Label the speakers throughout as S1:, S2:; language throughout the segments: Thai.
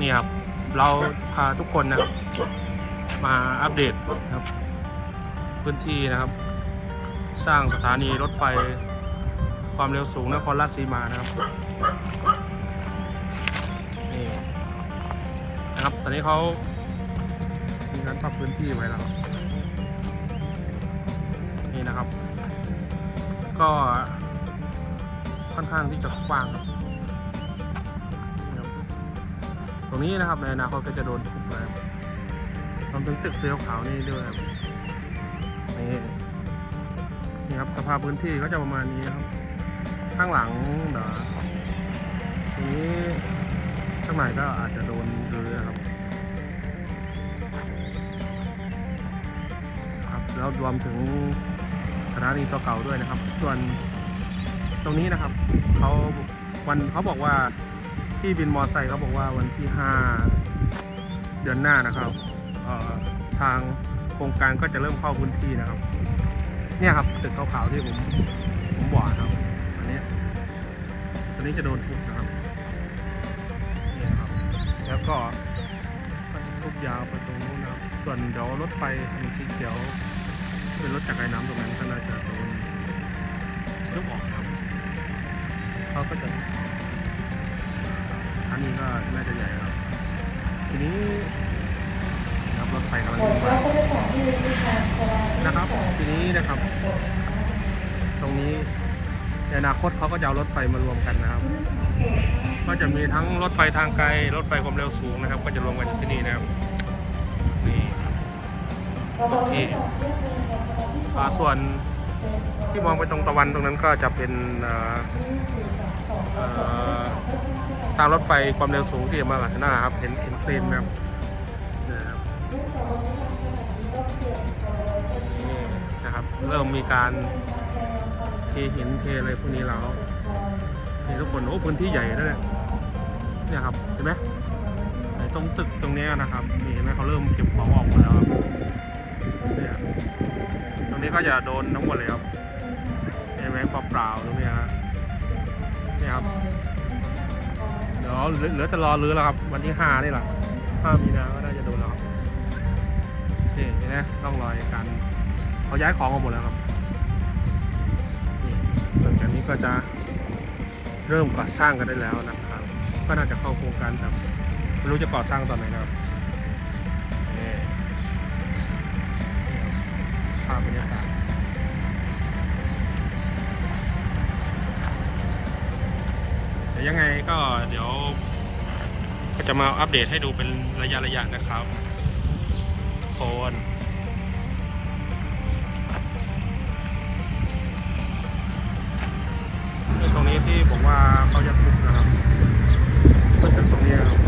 S1: นี่ครับ เราพาทุกคนนะครับ มาอัปเดตนะครับ พื้นที่นะครับ สร้างสถานีรถไฟความเร็วสูงนครราชสีมานะครับนี่นะครับ ตอนนี้เขามีการปรับพื้นที่ไว้แล้วนี่นะครับ ก็ค่อนข้างที่จะกว้างครับ รงนี้นะครับในอนาคตก็จะโดนทุบนะครับรวมถึงตึกเสียวขาวนี่ด้วยครับนี่นี่ครับสภาพพื้นที่ก็จะประมาณนี้ครับ ข้างหลังเดี๋ยวตรงนี้ข้างในก็อาจจะโดนรื้อครับครับ แล้วรวมถึงสถานีตัวเก่าด้วยนะครับ ส่วนตรงนี้นะครับเขาวันเขาบอกว่า ที่บินมอไซค์เขาบอกว่าวันที่ 5 เดือนหน้านะครับทางโครงการก็จะเริ่มเข้าพื้นที่นะครับ เนี่ยครับตึกขาวๆที่ผมผมบอกครับอันนี้ตัวนี้จะโดนทุบนะครับนี่ครับ แล้วก็ก็จะทุบยาวไปตรงนู้นนะครับ ส่วนเดี๋ยวรถไฟคันสีเขียวเป็นรถจักรยานน้ำตรงนั้นก็น่าจะโดนยกออกครับเขาก็จะ นนี้ก็น่าจะใหญ่ครับ ทีนี้นะครับรถไฟกำลังวิ่งมานะครับ ทีนี้นะครับ ตรงนี้ในอนาคตเขาก็จะเอารถไฟมารวมกันนะครับ ก็จะมีทั้งรถไฟทางไกล รถไฟความเร็วสูงนะครับ ก็จะรวมกันอยู่ที่นี่นะครับนี่โอเคอ่าส่วนที่มองไปตรงตะวันตรงนั้นก็จะเป็นเอ่อเอ่อ ทางรถไฟความเร็วสูงที่มาหน้าครับ เห็นเห็นเครนไหมครับนี่นะครับนี่นะครับ เริ่มมีการเทหินเทอะไรพวกนี้แล้วนี่ทุกคนโอ้พื้นที่ใหญ่นะเนี่ยเนี่ยครับเห็นไหมไอ้ตรงตึกตรงนี้นะครับนี่เห็นไหมเขาเริ่มเก็บของออกหมดแล้วครับเนี่ยตรงนี้ก็จะโดนทั้งหมดเลยครับเห็นไหมเปล่าๆตรงนี้ยฮะเนี่ยครับ ดี๋ยวเหลือเหลือแต่รอรื้อแล้วครับ วันที่ห้านี่แหละห้ามีนาก็น่าจะโดนแล้วครับนี่เห็นไหมต้องรอยการเขาย้ายของออกหมดแล้วครับหลังจากนี้ก็จะเริ่มก่อสร้างกันได้แล้วนะครับ ก็น่าจะเข้าโครงการแบบไม่รู้จะก่อสร้างตอนไหนนะครับ ยังไงก็เดี๋ยว ก็จะมาอัปเดตให้ดูเป็นระยะระยะนะครับโคนตรงนี้ที่ผมว่าเขาจะทุบนะครับก็จะตรงนี้ครับ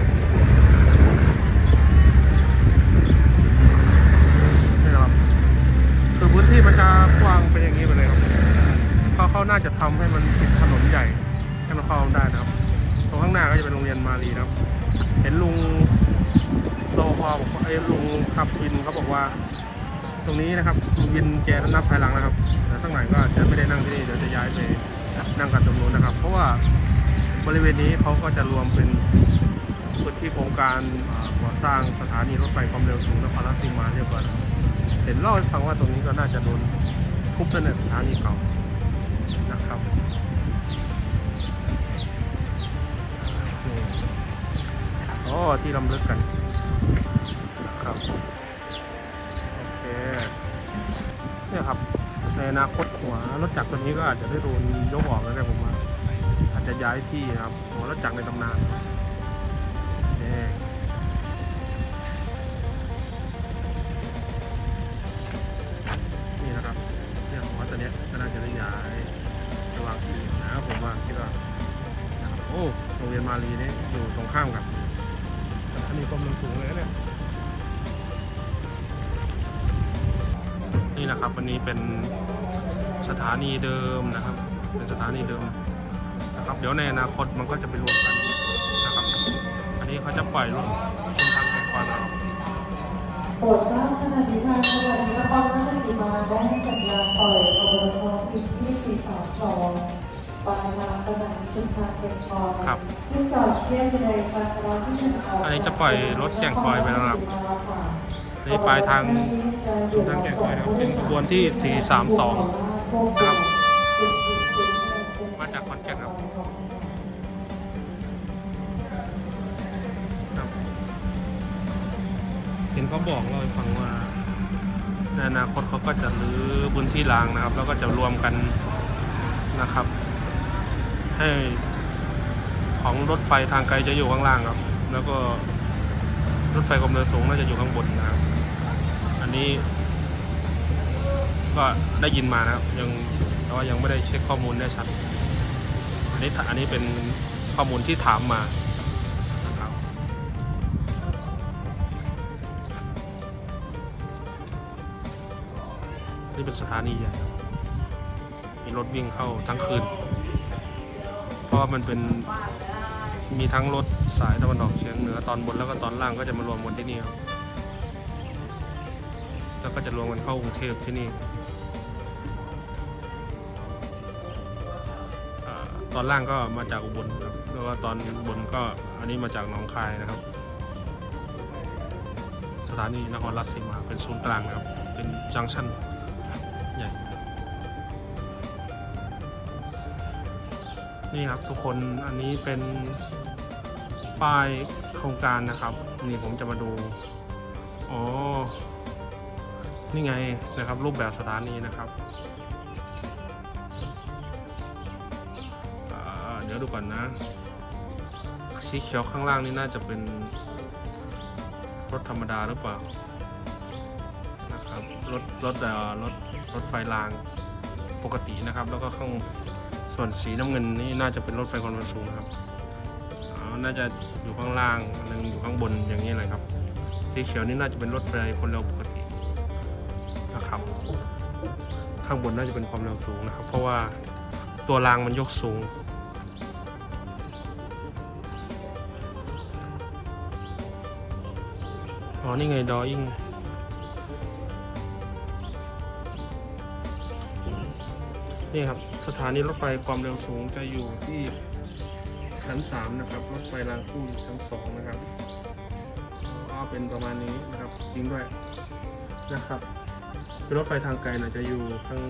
S1: นี่นะครับ คือพื้นที่มันจะกว้างเป็นอย่างนี้ไปเลยครับเขาเขาน่าจะทำให้มันเป็นถนนใหญ่ ให้มันเข้าได้นะครับ ตรงข้างหน้าก็จะเป็นโรงเรียนมารีนะครับ เห็นลุงรอพอบอกว่าไอ้ลุงขับวินเขาบอกว่า ตรงนี้นะครับวินแกนับภายหลังนะครับแต่สักหน่อยก็จะไม่ได้นั่งที่นี่เดี๋ยวจะย้ายไปนั่งกันตรงนู้นนะครับ เพราะว่าบริเวณนี้เขาก็จะรวมเป็นพื้นที่โครงการอ่อก่อสร้างสถานีรถไฟความเร็วสูงนครราชสีมาเรียบร้อยเห็นเล่าให้ฟังว่าตรงนี้ก็น่าจะโดนทุบด้วยในสถานีเก่านะครับ โอ้ที่ลำลึกกันครับโอเคเนี่ยครับในอนาคตหัวรถจักรตัวนี้ก็อาจจะได้โดนยกออกแล้วนะผมว่าอาจจะย้ายที่นะครับหัวรถจักรในตำนานนี่นะครับเนี่ยหัวตัวนี้ก็น่าจะได้ย้ายระหว่างที่นะผมว่าคิดว่าโอ้โรงเรียนมารีนี่อยู่ตรงข้ามกัน แต่อันนี้ความเร็วสูงเลยนะเนี่ย นี่นะครับวันนี้เป็นสถานีเดิมนะครับ เป็นสถานีเดิมนะครับ เดี๋ยวในอนาคตมันก็จะไปรวมกันนะครับ อันนี้เขาจะปล่อยรถชุมทางแห่งความนะครับ
S2: โปรดทราบขณะนี้ทางจังหวัดนครราชสีมาได้ให้สัญญาณปล่อยอบรมสิทธิที่432 ปลายทางสถานีชุมทางเก็บคอย
S1: ครับ
S2: ซึ่งจอดเทียบอยู่ในชานชาลาที่หนึ่งขง
S1: อันนี้จะปล่อยรถแก่งคอยไปแล้วครับอันนี้ปลายทางชุมทางแก่งคอยนะครับเป็นขบวนที่ 432 ครับ มาจากขอนแก่นครับครับเห็นเขาบอกเราให้ฟังว่าในอนาคตเขาก็จะรื้อพื้นที่รางนะครับ แล้วก็จะรวมกันนะครับ ให้ของรถไฟทางไกลจะอยู่ข้างล่างครับ แล้วก็รถไฟความเร็วสูงน่าจะอยู่ข้างบนนะครับ อันนี้ ก็ได้ยินมานะครับ ยังแต่ว่ายังไม่ได้เช็คข้อมูลแน่ชัด อันนี้อันนี้เป็นข้อมูลที่ถามมานะครับนี่เป็นสถานีใหญ่มีรถวิ่งเข้าทั้งคืน ราะว่ามันเป็นมีทั้งรถสายตะวันออกเฉียงเหนือตอนบนแล้วก็ตอนล่างก็จะมารวมกันที่นี่ครับแล้วก็จะรวมกันเข้ากรุงเทพที่นี่ตอนล่างก็มาจากอุบลครับแล้วก็ตอนบนก็อันนี้มาจากหนองคายนะครับ สถานีนครราชสีมาเป็นศูนย์กลางนะครับ เป็นจังชัน นี่ครับทุกคนอันนี้เป็นป้ายโครงการนะครับ นี่ผมจะมาดู อ๋อ นี่ไงนะครับ รูปแบบสถานีนะครับเดี๋ยวดูก่อนนะสีเขียวข้างล่างนี่น่าจะเป็นรถธรรมดาหรือเปล่านะครับรถรถเอ่อรถรถไฟรางปกตินะครับ แล้วก็ข้าง ส่วนสีน้ำเงินนี่น่าจะเป็นรถไฟความเร็วสูงนะครับอ๋อน่าจะอยู่ข้างล่างหนึ่งอยู่ข้างบนอย่างนี้เลยครับ สีเขียวนี่น่าจะเป็นรถไฟความเร็วปกตินะครับ ข้างบนน่าจะเป็นความเร็วสูงนะครับ เพราะว่าตัวรางมันยกสูงอ๋อนี่ไงดออิ่งนี่ครับ สถานีรถไฟความเร็วสูงจะอยู่ที่ชั้น 3 นะครับ รถไฟรางคู่อยู่ชั้น 2 นะครับก็เป็นประมาณนี้นะครับจริงด้วยนะครับคือรถไฟทางไกลนะจะอยู่ข้าง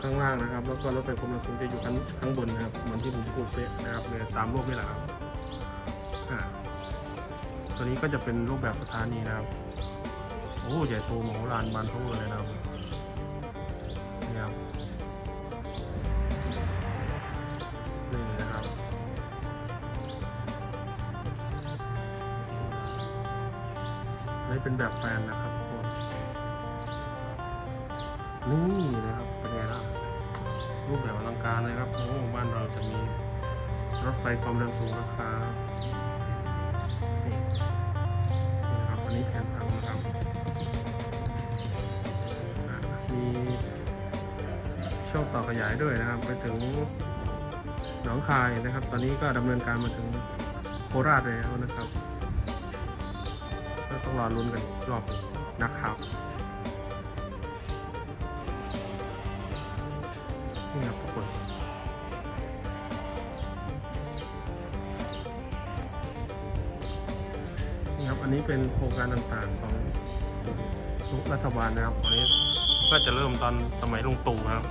S1: ข้างล่างนะครับ แล้วก็รถไฟความเร็วสูงจะอยู่ข้างข้างบนนะครับเหมือนที่ผมพูดเป๊ะนะครับเลยตามรูปนี่แหละครับอ่าตัวนี้ก็จะเป็นรูปแบบสถานีนะครับโอ้ใหญ่โตมโหฬารบานทุเลยนะครับ เป็นแบบแฟนนะครับทุกคนนี่นะครับเป็นไงล่ะรูปแบบอลังการเลยครับโอ้บ้านเราจะมีรถไฟความเร็วสูงราคานี่นะครับอันนี้แผนผังนะครับมีช่องต่อขยายด้วยนะครับ ไปถึงหนองคายนะครับ ตอนนี้ก็ดำเนินการมาถึงโคราชแล้วนะครับ ก็ต้องรอลุ้นกันรอบหนึ่งนะครับนี่ครับทุกคนนี่ครับอันนี้เป็นโครงการต่างๆของรัฐบาลนะครับอันนี้ก็จะเริ่มตอนสมัยลุงตู่นะครับ